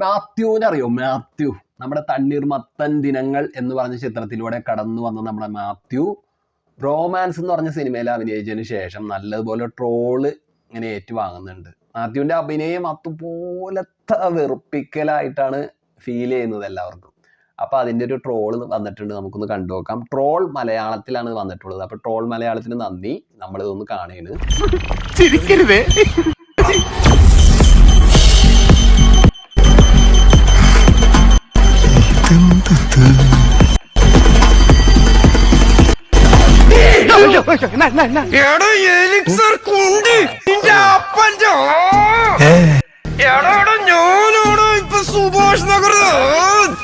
മാത്യുവിനെ അറിയോ മാത്യു. നമ്മുടെ തണ്ണീർ മത്തൻ ദിനങ്ങൾ എന്ന് പറഞ്ഞ ചിത്രത്തിലൂടെ കടന്നു വന്ന നമ്മുടെ മാത്യു. റോമാൻസ് എന്ന് പറഞ്ഞ സിനിമയിൽ അഭിനയിച്ചതിന് ശേഷം നല്ലതുപോലെ ട്രോൾ ഇങ്ങനെ ഏറ്റുവാങ്ങുന്നുണ്ട്. മാത്യുവിന്റെ അഭിനയം അതുപോലത്തെ വെറുപ്പിക്കലായിട്ടാണ് ഫീൽ ചെയ്യുന്നത് എല്ലാവർക്കും. അപ്പോൾ അതിന്റെ ഒരു ട്രോൾ വന്നിട്ടുണ്ട് നമുക്കൊന്ന് കണ്ടു നോക്കാം. ട്രോൾ മലയാളത്തിലാണ് വന്നിട്ടുള്ളത്. അപ്പോൾ ട്രോൾ മലയാളത്തിന് നന്ദി. നമ്മളിതൊന്ന് കാണുകയാണ്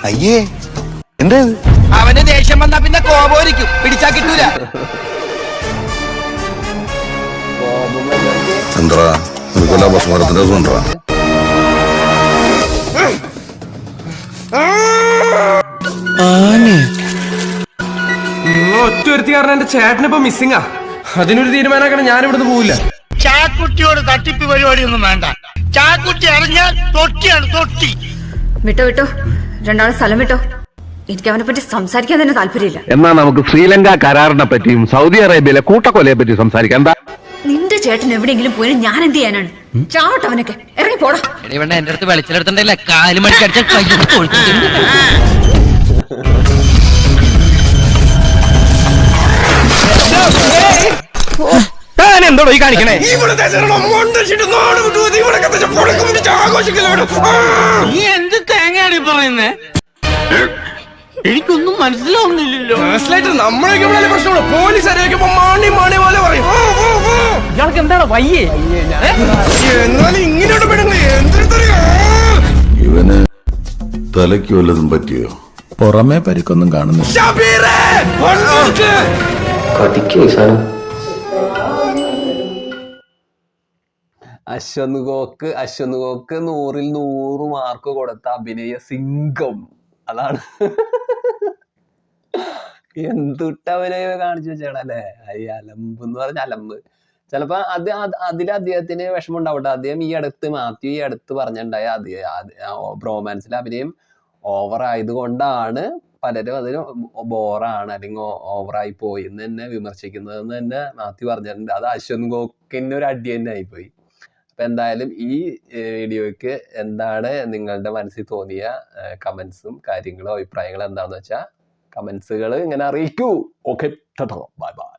അയ്യേ എന്താ? അവന് ദേഷ്യം വന്നാ പിന്നെ കോപോരിക്കും പിടിച്ചാ കിട്ടൂല. എന്താ? നിനക്കൊല്ലാ സുണ്ടാ ഒറ്റ ഒരുത്തി കാരണം എന്റെ ചേട്ടനിപ്പോ മിസ്സിംഗാ അതിനൊരു തീരുമാനമാക്കണം ഞാൻ ഇവിടുന്ന് പോവില്ല. ചാക്കുട്ടിയോട് തട്ടിപ്പ് പരിപാടിയൊന്നും വേണ്ട. ചാക്കുട്ടി അറിഞ്ഞാൽ തൊട്ടിയാണ് തൊട്ടി. വിട്ടോ വിട്ടോ. രണ്ടാളും സ്ഥലം വിട്ടോ. എനിക്ക് അവനെ പറ്റി സംസാരിക്കാൻ തന്നെ താല്പര്യമില്ല. എന്നാ നമുക്ക് ശ്രീലങ്ക കരാറിനെ പറ്റിയും സൗദി അറേബ്യയിലെ കൂട്ടക്കൊലയെ പറ്റി സംസാരിക്കാം. എന്താ? നിന്റെ ചേട്ടൻ എവിടെയെങ്കിലും പോയി ഞാൻ എന്ത് ചെയ്യാനാണ്? ചാവട്ടെ അവനൊക്കെ. ഇറങ്ങി പോടാ. എന്റെ അടുത്ത് വെളിച്ചെടുത്തിട്ടല്ലേ കാൽ എന്തോടോ ഈ കാണിക്കണേ. നീ എന്ത് തേങ്ങയാണ് പറയുന്നേ? എനിക്കൊന്നും മനസ്സിലാവുന്നില്ലല്ലോ. മനസ്സിലായിട്ട് നമ്മളൊക്കെ ഇവിടെ പ്രശ്നമുള്ളൂ. പോലീസ് അറിയിക്കുമ്പോ മാണി മാണി പോലെ പറയും. ഇയാൾക്ക് എന്താണ് വയ്യേ? എന്നാലും ഇങ്ങനെയോട്ട് പെടുന്നത് എന്തൊരു ഇവന് തലയ്ക്ക് വല്ലതും പറ്റിയോ? പുറമേ പരിക്കൊന്നും കാണുന്നു ഷബീറേ വന്നോക്ക്. അശ്വന്ത് കോക്ക് അശ്വന്ത് കോക്ക് നൂറിൽ നൂറ് മാർക്ക് കൊടുത്ത അഭിനയ സിംഗം. അതാണ്. എന്തുട്ട അഭിനയ കാണിച്ചു വെച്ചാണല്ലേ ഈ അലമ്പ് എന്ന് പറഞ്ഞ അലമ്പ്. ചിലപ്പോ അത് അത് അതിൽ അദ്ദേഹത്തിന് വിഷമം ഉണ്ടാവട്ടെ അദ്ദേഹം ഈ അടുത്ത് മാത്യു ഈ അടുത്ത് പറഞ്ഞിട്ടുണ്ടായ ബ്രോമാൻസിലെ അഭിനയം ഓവർ ആയതുകൊണ്ടാണ് പലരും അതിന് ബോറാണ് അല്ലെങ്കിൽ ഓവറായി പോയി എന്ന് തന്നെ വിമർശിക്കുന്നതെന്ന് തന്നെ മാത്യു പറഞ്ഞിട്ടുണ്ട്. അത് അശ്വന്ത് ഗോക്കിന് ഒരു അടി തന്നെ ആയിപ്പോയി അപ്പൊ എന്തായാലും ഈ വീഡിയോയ്ക്ക് എന്താണ് നിങ്ങളുടെ മനസ്സിൽ തോന്നിയ കമന്റ്സും കാര്യങ്ങളും അഭിപ്രായങ്ങളും എന്താണെന്ന് വെച്ചാൽ കമന്റ്സുകൾ ഇങ്ങനെ അറിയിക്കൂ. Okay bye bye